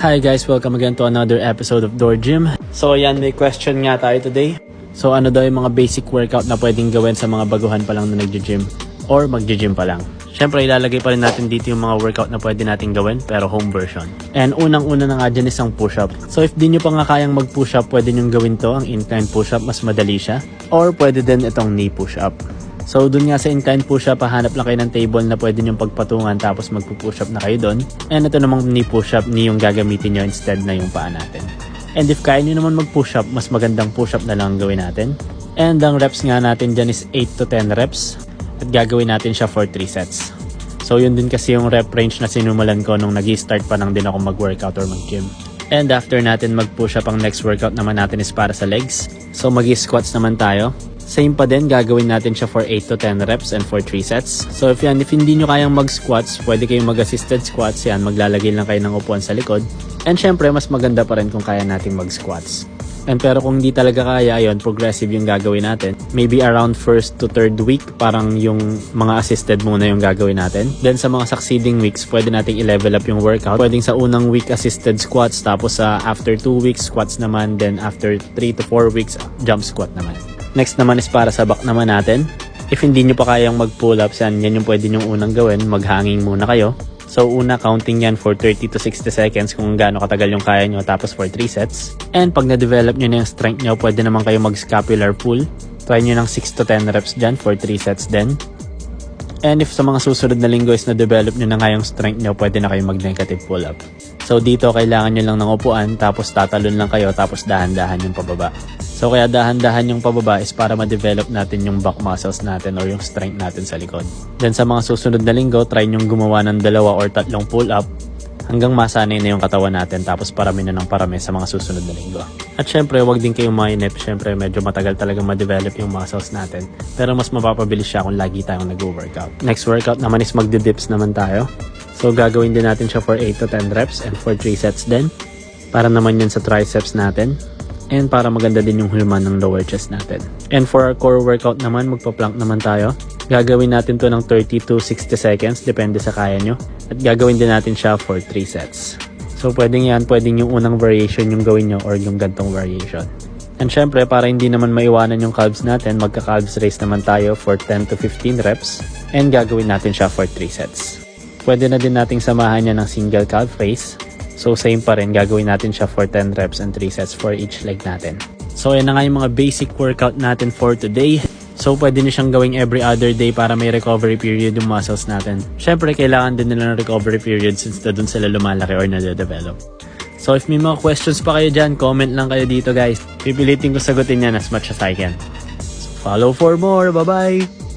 Hi guys, welcome again to another episode of Door Gym. So ayan, may question nga tayo today. So ano daw yung mga basic workout na pwedeng gawin sa mga baguhan pa lang na nagja-gym or magja-gym pa lang? Siyempre, ilalagay pa rin natin dito yung mga workout na pwede natin gawin pero home version. And unang-una na nga dyan isang push-up. So if di nyo pa nga kayang mag-push-up, pwede nyo gawin to, ang incline push-up, mas madali siya. Or pwede din itong knee push-up. So dun nga sa incline push-up, hahanap lang kayo ng table na pwede nyong pagpatungan tapos magpo-push-up na kayo dun. And ito namang knee push-up, knee yung gagamitin nyo instead na yung paa natin. And if kaya nyo naman mag-push-up, mas magandang push-up na lang ang gawin natin. And ang reps nga natin dyan is 8 to 10 reps. At gagawin natin siya for 3 sets. So yun din kasi yung rep range na sinumulan ko nung nag start pa lang din ako mag-workout or mag-gym. And after natin mag-push up, ang next workout naman natin is para sa legs. So mag-squats naman tayo. Same pa din, gagawin natin siya for 8 to 10 reps and for 3 sets. So if yan, if hindi nyo kayang mag-squats, pwede kayong mag-assisted squats. Yan, maglalagay lang kayo ng upuan sa likod. And syempre, mas maganda pa rin kung kaya nating mag-squats. And pero kung hindi talaga kaya, ayun, progressive yung gagawin natin. Maybe around first to third week, parang yung mga assisted muna yung gagawin natin. Then sa mga succeeding weeks, pwede nating i-level up yung workout. Pwedeng sa unang week assisted squats, tapos sa after 2 weeks squats naman, then after 3 to 4 weeks jump squat naman. Next naman is para sa back naman natin. If hindi nyo pa kayang mag-pull-ups, yan, yan yung pwede nyo unang gawin. Mag-hanging muna kayo. So una counting yan for 30 to 60 seconds kung gaano katagal yung kaya nyo tapos for 3 sets. And pag na-develop nyo na yung strength nyo, pwede naman kayo mag-scapular pull. Try nyo ng 6 to 10 reps dyan for 3 sets din. And if sa mga susunod na linggo is na-develop nyo na nga yung strength nyo, pwede na kayo mag-negative pull-up. So dito, kailangan nyo lang ng upuan, tapos tatalon lang kayo, tapos dahan-dahan yung pababa. So kaya dahan-dahan yung pababa is para ma-develop natin yung back muscles natin or yung strength natin sa likod. Then sa mga susunod na linggo, try nyong gumawa ng dalawa or tatlong pull-up hanggang masanay na yung katawan natin tapos parami na ng parami sa mga susunod na linggo. At syempre, wag din kayong mainip. Syempre, medyo matagal talagang ma-develop yung muscles natin. Pero mas mapapabilis siya kung lagi tayong nag-workout. Next workout naman is magdi-dips naman tayo. So, gagawin din natin siya for 8 to 10 reps and for 3 sets din. Para naman yun sa triceps natin. And para maganda din yung hulman ng lower chest natin. And for our core workout naman, magpa-plank naman tayo. Gagawin natin to ng 30 to 60 seconds, depende sa kaya nyo. At gagawin din natin siya for 3 sets. So pwedeng yan, pwedeng yung unang variation yung gawin nyo or yung gantong variation. And syempre, para hindi naman maiwanan yung calves natin, magka-calves raise naman tayo for 10 to 15 reps. And gagawin natin siya for 3 sets. Pwede na din nating samahan niya ng single calf raise. So same pa rin, gagawin natin siya for 10 reps and 3 sets for each leg natin. So yan na nga yung mga basic workout natin for today. So pwede nyo siyang gawing every other day para may recovery period yung muscles natin. Syempre kailangan din nila ng recovery period since na dun sila lumalaki or nade-develop. So if may mga questions pa kayo dyan, comment lang kayo dito guys. Pipilitin ko sagutin yan as much as I can. So follow for more. Bye-bye!